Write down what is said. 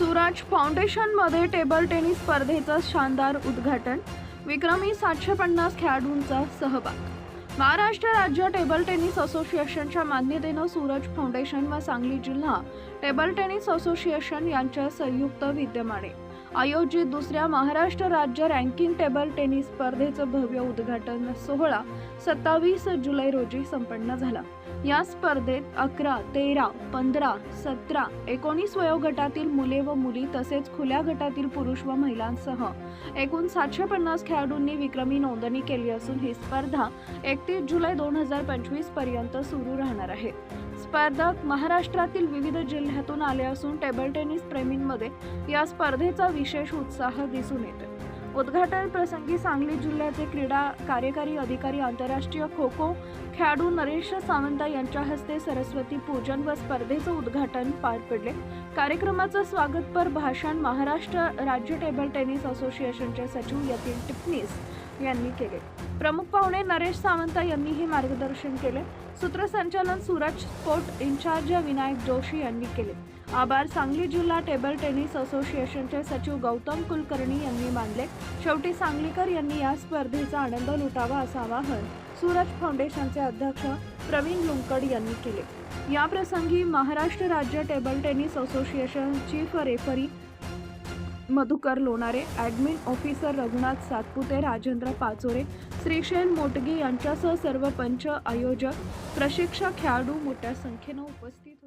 सुराज फाउंडेशनमध्ये table tennis स्पर्धेचं शानदार उद्घाटन. विक्रमी सातशे पन्नास खेळाडूंचा सहभाग. महाराष्ट्र राज्य टेबल टेनिस असोसिएशनच्या मान्यतेनं सूरज फाउंडेशन व सांगली जिल्हा टेबल टेनिस असोसिएशन यांच्या संयुक्त विद्यमाने आयोजित दुसऱ्या महाराष्ट्र राज्य रँकिंग टेबल टेनिस स्पर्धेचं भव्य उद्घाटन सोहळा सत्तावीस जुलै रोजी संपन्न झाला. या स्पर्धेत अकरा तेरा पंधरा सतरा एकोणीस वयोगटातील मुले व मुली तसेच खुल्या गटातील पुरुष व महिलांसह एकूण सातशे पन्नास खेळाडूंनी विक्रमी नोंदणी केली असून ही स्पर्धा एकतीस जुलै दोन हजार पंचवीसपर्यंत सुरू राहणार आहे. स्पर्धक महाराष्ट्रातील विविध जिल्ह्यातून आले असून टेबल टेनिस प्रेमींमध्ये या स्पर्धेचा विशेष उत्साह दिसून येतो उद्घाटन प्रसंगी सांगली जिल्ह्याचे क्रीडा कार्यकारी अधिकारी आंतरराष्ट्रीय खो खो खेळाडू नरेश सावंत यांच्या हस्ते सरस्वती पूजन व स्पर्धेचं उद्घाटन पार पडले. कार्यक्रमाचं स्वागतपर भाषण महाराष्ट्र राज्य टेबल टेनिस असोसिएशनचे सचिव यतीन टिपणीस यांनी केले. प्रमुख पाहुणे नरेश सावंत यांनीही मार्गदर्शन केले. सूत्रसंचालन Suraj sport in charge Vinayak Joshi यांनी केले. आभार. सांगली जिल्हा टेबल टेनिस असोसिएशनचे सचिव गौतम कुलकर्णी यांनी मानले. शेवटी सांगलीकर यांनी या स्पर्धेचा आनंद लुटावा असं आवाहन सूरज फाउंडेशनचे अध्यक्ष प्रवीण लुंकड यांनी केले. या प्रसंगी महाराष्ट्र राज्य table tennis association chief referee Madhukar Lonare admin officer Raghunath Satpute Rajendra Pachore Shrishail Motgi यांच्यासह सर्व पंच आयोजक प्रशिक्षक खेळाडू मोठ्या संख्येनं उपस्थित